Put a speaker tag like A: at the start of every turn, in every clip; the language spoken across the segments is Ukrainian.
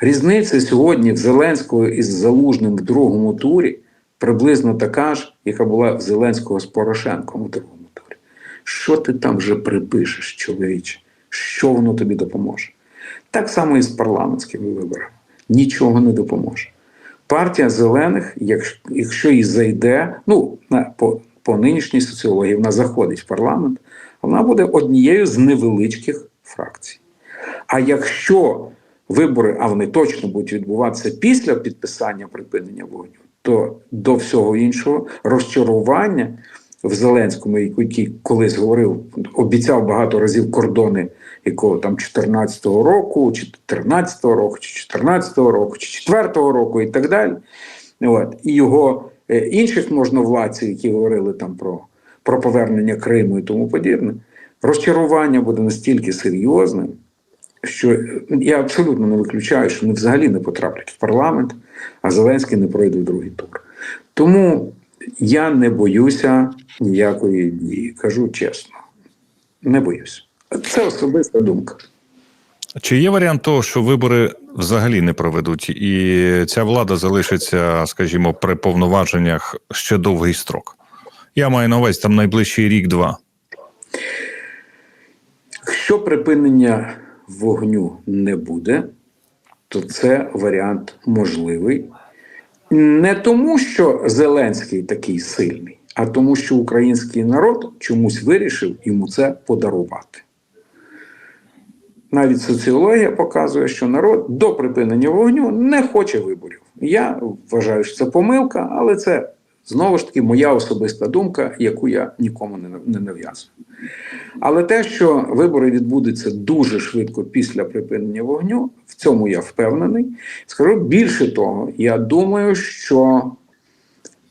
A: Різниця сьогодні в Зеленського із Залужним в другому турі приблизно така ж, яка була в Зеленського з Порошенком у другому турі. Що ти там вже припишеш, чоловіче? Що воно тобі допоможе? Так само і з парламентськими виборами. Нічого не допоможе. Партія зелених, якщо, і зайде, ну по, по нинішній соціології вона заходить в парламент, вона буде однією з невеличких фракцій. А якщо вибори, а вони точно будуть відбуватися після підписання припинення вогню, то до всього іншого розчарування в Зеленському, який колись говорив, обіцяв багато разів кордони якого там 14-го року, чи 13-го року, чи 14-го року, чи 4-го року, і так далі. От. І його е, інших можновладців, які говорили там про, про повернення Криму і тому подібне, розчарування буде настільки серйозним, що е, я абсолютно не виключаю, що вони взагалі не потраплять в парламент, а Зеленський не пройде в другий тур. Тому я не боюся ніякої дії. Кажу чесно, не боюся. Це особиста думка.
B: Чи є варіант того, що вибори взагалі не проведуть, і ця влада залишиться, скажімо, при повноваженнях ще довгий строк? Я маю на увазі там найближчий рік-два.
A: Якщо припинення вогню не буде, то це варіант можливий. Не тому, що Зеленський такий сильний, а тому, що український народ чомусь вирішив йому це подарувати. Навіть соціологія показує, що народ до припинення вогню не хоче виборів. Я вважаю, що це помилка, але це знову ж таки моя особиста думка, яку я нікому не нав'язую. Але те, що вибори відбудуться дуже швидко після припинення вогню, в цьому я впевнений. Скажу більше того, я думаю, що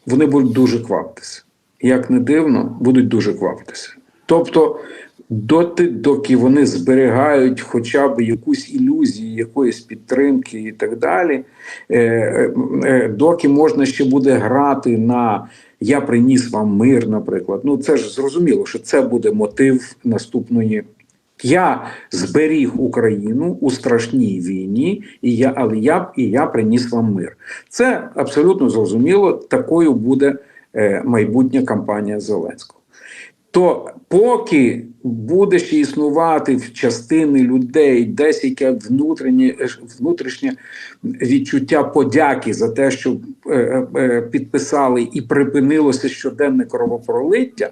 A: вони будуть дуже кваптися. Як не дивно, будуть дуже квапитися. Тобто, доти, доки вони зберігають хоча б якусь ілюзію, якоїсь підтримки і так далі, е, е, доки можна ще буде грати на я приніс вам мир, наприклад. Ну це ж зрозуміло, що це буде мотив наступної. Я зберіг Україну у страшній війні, і я, але я і я приніс вам мир. Це абсолютно зрозуміло. Такою буде е, майбутня кампанія Зеленського. То поки буде ще існувати в частини людей десь яке внутрішнє внутрішнє відчуття подяки за те, що е, е, підписали і припинилося щоденне кровопролиття,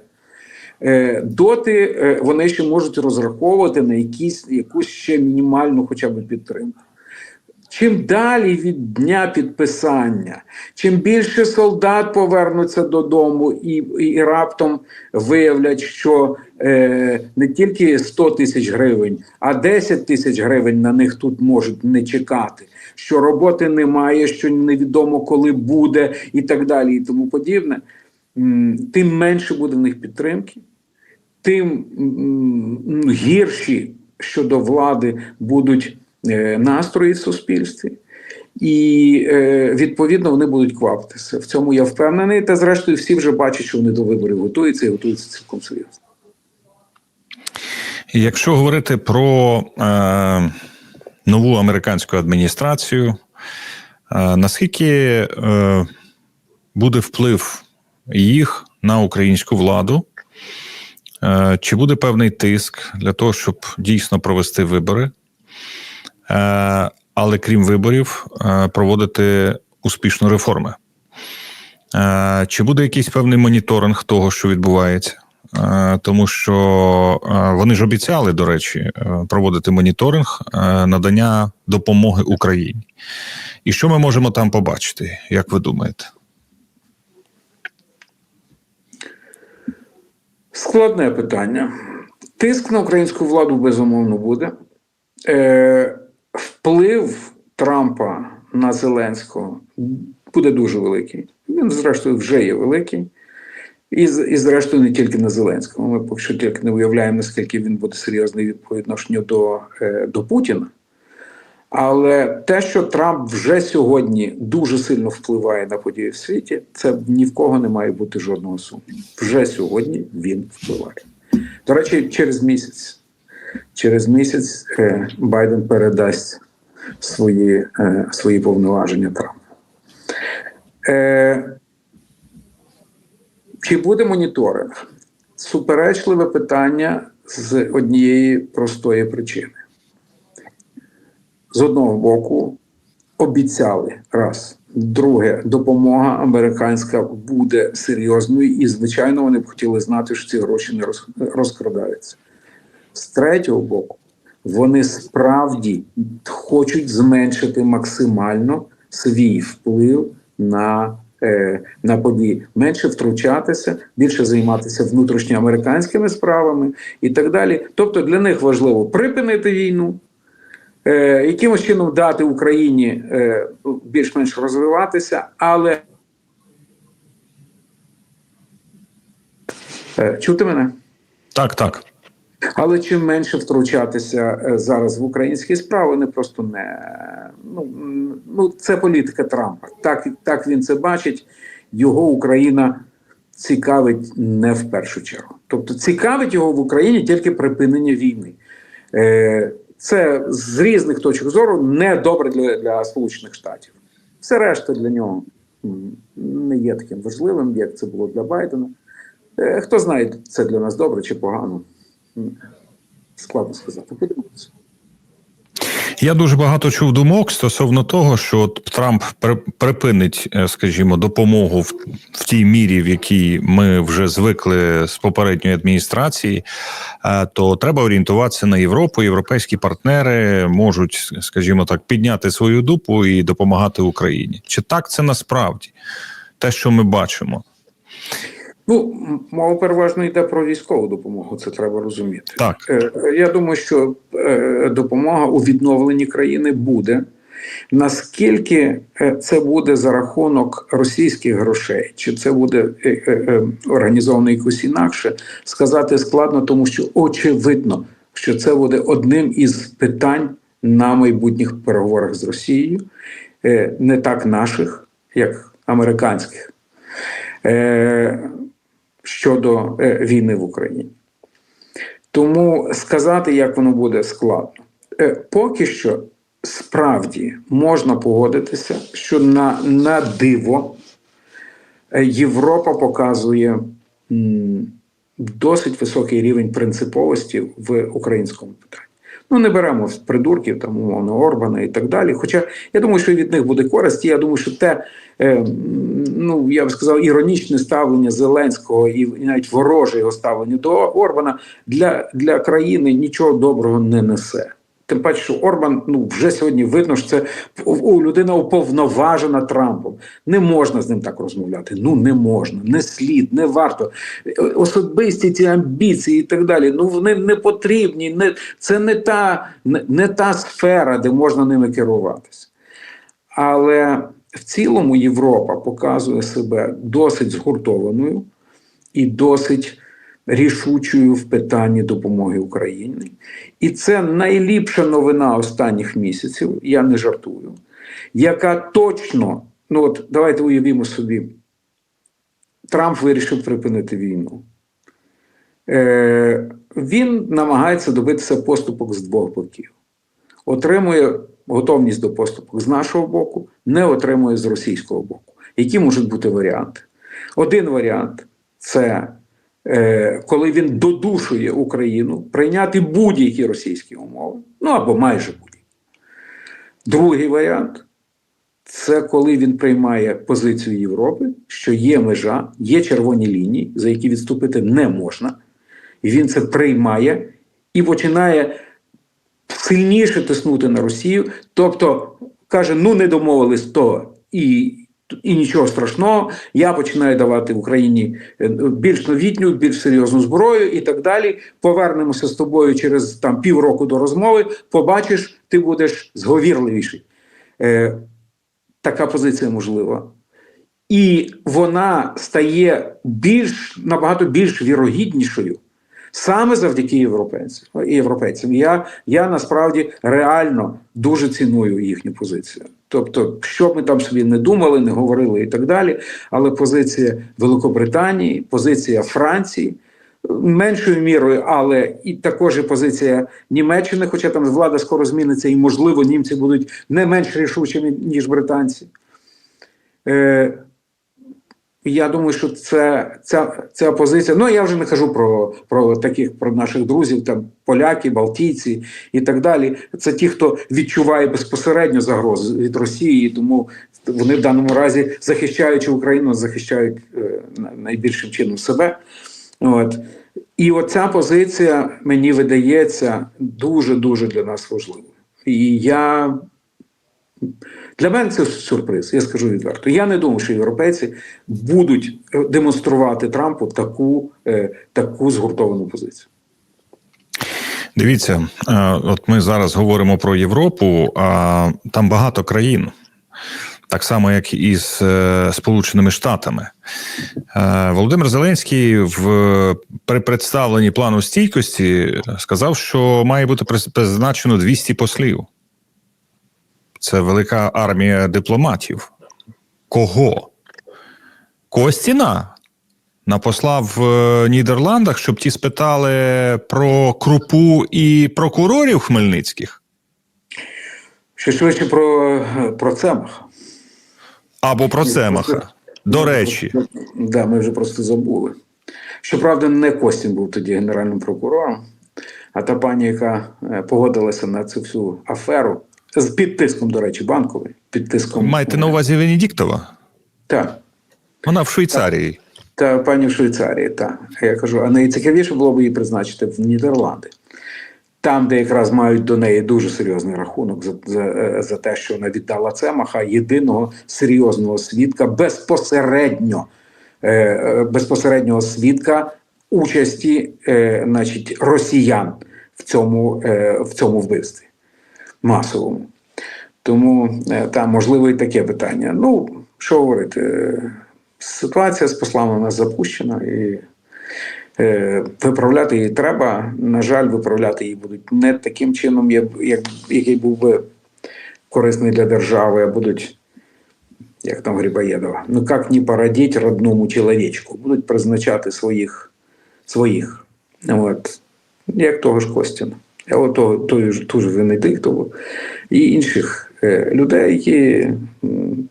A: е, доти е, вони ще можуть розраховувати на якісь якусь ще мінімальну, хоча б підтримку. Чим далі від дня підписання, чим більше солдат повернуться додому і і раптом виявлять, що е, не тільки 100 тисяч гривень, а 10 тисяч гривень на них тут можуть не чекати, що роботи немає, що невідомо коли буде, і так далі, і тому подібне, тим менше буде в них підтримки, тим гірші щодо влади будуть. Е, настрої в суспільстві, і е, відповідно вони будуть квапитися. В цьому я впевнений. Та зрештою, всі вже бачать, що вони до виборів готуються і готуються цілком серйозно.
B: Якщо говорити про е, нову американську адміністрацію, е, наскільки е, буде вплив їх на українську владу? Е, чи буде певний тиск для того, щоб дійсно провести вибори? Е, але крім виборів, е, проводити успішно реформи. Е, чи буде якийсь певний моніторинг того, що відбувається? Тому що вони ж обіцяли, до речі, проводити моніторинг надання допомоги Україні. І що ми можемо там побачити, як ви думаєте?
A: Складне питання. Тиск на українську владу безумовно буде вплив Трампа на Зеленського буде дуже великий. Він, зрештою, вже є великий. І, і зрештою, не тільки на Зеленського. Ми поки що тільки не уявляємо, наскільки він буде серйозний по до, е, до Путіна. Але те, що Трамп вже сьогодні дуже сильно впливає на події в світі, це ні в кого не має бути жодного сумніву. Вже сьогодні він впливає. До речі, через місяць. Через місяць е, Байден передасть свої, е, свої повноваження Трампа. Е, чи буде моніторинг? Суперечливе питання з однієї простої причини. З одного боку, обіцяли раз. Друге, допомога американська буде серйозною, і, звичайно, вони б хотіли знати, що ці гроші не розкрадаються. З третього боку, вони справді хочуть зменшити максимально свій вплив на, е, на події, менше втручатися, більше займатися внутрішньоамериканськими справами і так далі. Тобто для них важливо припинити війну, е, якимось чином дати Україні е, більш-менш розвиватися, але е, чути мене?
B: Так, так.
A: Але чим менше втручатися е, зараз в українські справи, вони просто не ну, ну це політика Трампа. Так, так він це бачить. Його Україна цікавить не в першу чергу. Тобто цікавить його в Україні тільки припинення війни. Е, Це з різних точок зору не добре для, для Сполучених Штатів. Все решта для нього не є таким важливим, як це було для Байдена. Е, Хто знає, це для нас добре чи погано. Складно сказати. Подивимося.
B: Я дуже багато чув думок стосовно того, що Трамп припинить, е, скажімо, допомогу в, в тій мірі, в якій ми вже звикли з попередньої адміністрації, е, то треба орієнтуватися на Європу. Європейські партнери можуть, скажімо так, підняти свою дупу і допомагати Україні. Чи так це насправді те, що ми бачимо?
A: Ну, мова переважно йде про військову допомогу, це треба розуміти.
B: Так.
A: Е, Я думаю, що е, допомога у відновленні країни буде. Наскільки е, це буде за рахунок російських грошей, чи це буде організовано якось інакше, сказати складно, тому що очевидно, що це буде одним із питань на майбутніх переговорах з Росією, не так наших, як американських. Щодо е, війни в Україні. Тому сказати, як воно буде, складно. Е, поки що справді можна погодитися, що на, на диво е, Європа показує досить високий рівень принциповості в українському питанні. Ну, не беремо придурків, там, умовно, Орбана і так далі. Хоча я думаю, що від них буде користь. і Я думаю, що те, е, ну я б сказав, іронічне ставлення Зеленського і навіть вороже його ставлення до Орбана для, для країни нічого доброго не несе. Тим паче, що Орбан ну вже сьогодні видно, що це у людина уповноважена Трампом. Не можна з ним так розмовляти. Ну не можна, не слід, не варто. Особисті ці амбіції і так далі. Ну вони не потрібні. Не це не та не, не та сфера, де можна ними керуватися. Але в цілому Європа показує себе досить згуртованою і досить рішучою в питанні допомоги Україні. І це найліпша новина останніх місяців, я не жартую, яка точно, ну от давайте уявімо собі, Трамп вирішив припинити війну. Е, Він намагається добитися поступок з двох боків. Отримує готовність до поступок з нашого боку, не отримує з російського боку. Які можуть бути варіанти? Один варіант це коли він додушує Україну прийняти будь-які російські умови, ну або майже будь-які. Другий варіант це коли він приймає позицію Європи, що є межа, є червоні лінії, за які відступити не можна, і він це приймає і починає сильніше тиснути на Росію, тобто каже: ну не домовились то і. І нічого страшного, я починаю давати Україні е, більш новітню, більш серйозну зброю і так далі. Повернемося з тобою через там півроку до розмови. Побачиш, ти будеш зговірливіший. Е, така позиція можлива. І вона стає більш набагато більш вірогіднішою саме завдяки європейцям. європейцям. Я, я насправді реально дуже ціную їхню позицію. Тобто, що ми там собі не думали, не говорили і так далі. Але позиція Великобританії, позиція Франції меншою мірою, але і також і позиція Німеччини, хоча там влада скоро зміниться, і можливо німці будуть не менш рішучими, ніж британці. Е, я думаю, що це ця, ця позиція. Ну я вже не кажу про, про таких про наших друзів, там поляки, балтійці і так далі. Це ті, хто відчуває безпосередньо загрозу від Росії, тому вони в даному разі, захищаючи Україну, захищають е, найбільшим чином себе. От. І оця позиція мені видається дуже дуже для нас важливою. І я для мене це сюрприз, я скажу відверто. Я не думаю, що європейці будуть е, демонструвати Трампу таку, е, таку згуртовану позицію.
B: Дивіться, е, от ми зараз говоримо про Європу, а там багато країн, так само, як і з е, Сполученими Штатами. Е, Володимир Зеленський в при представленні плану стійкості сказав, що має бути призначено 200 послів. Це велика армія дипломатів. Кого? Костіна на посла в е, Нідерландах, щоб ті спитали про крупу і прокурорів хмельницьких
A: Ще швидше про, про Цемах.
B: або про Цемаха. До речі,
A: Да, ми вже просто забули. Щоправда, не Костін був тоді генеральним прокурором, а та пані, яка е, погодилася на цю всю аферу з під тиском, до речі, банковий. Під тиском.
B: маєте на увазі Венедіктова?
A: Так.
B: Вона в Швейцарії.
A: Та пані в Швейцарії, так. Я кажу, а найцікавіше було б її призначити в Нідерланди. Там, де якраз мають до неї дуже серйозний рахунок за, за, е, за те, що вона віддала Цемаха, єдиного серйозного свідка безпосередньо, е, е, безпосереднього свідка участі е, значить, росіян в цьому, е, в цьому вбивстві масовому. Тому е, там можливо і таке питання. Ну, що говорити, е, ситуація з послами у нас запущена і е, виправляти її треба. На жаль, виправляти її будуть не таким чином, як, як, який був би корисний для держави, а будуть, як там Грибоєдова, ну як не породіть родному чоловічку, будуть призначати своїх, своїх. От, як того ж Костіна. А от ж, ту ж Венедиктову і інших е, людей, які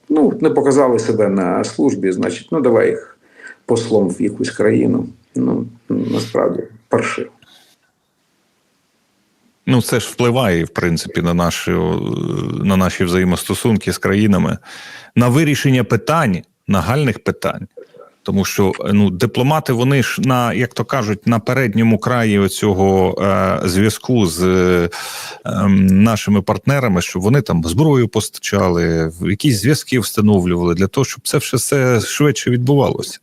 A: ну, не показали себе на службі, значить, ну давай їх послом в якусь країну. Ну, насправді, паршиво.
B: Ну, це ж впливає, в принципі, на наші, на наші взаємостосунки з країнами, на вирішення питань, нагальних питань. Тому що ну, дипломати, вони ж на, як то кажуть, на передньому краї цього е, зв'язку з е, е, нашими партнерами, щоб вони там зброю постачали, якісь зв'язки встановлювали для того, щоб це все швидше відбувалося.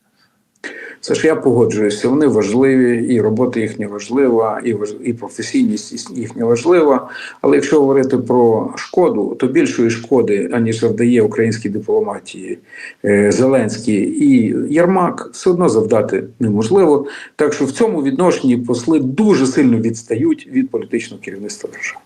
A: Це ж я погоджуюся, вони важливі, і робота їхня важлива, і важ- і професійність їхня важлива. Але якщо говорити про шкоду, то більшої шкоди, аніж завдає українській дипломатії е, Зеленський і Єрмак, все одно завдати неможливо. Так що в цьому відношенні посли дуже сильно відстають від політичного керівництва держави.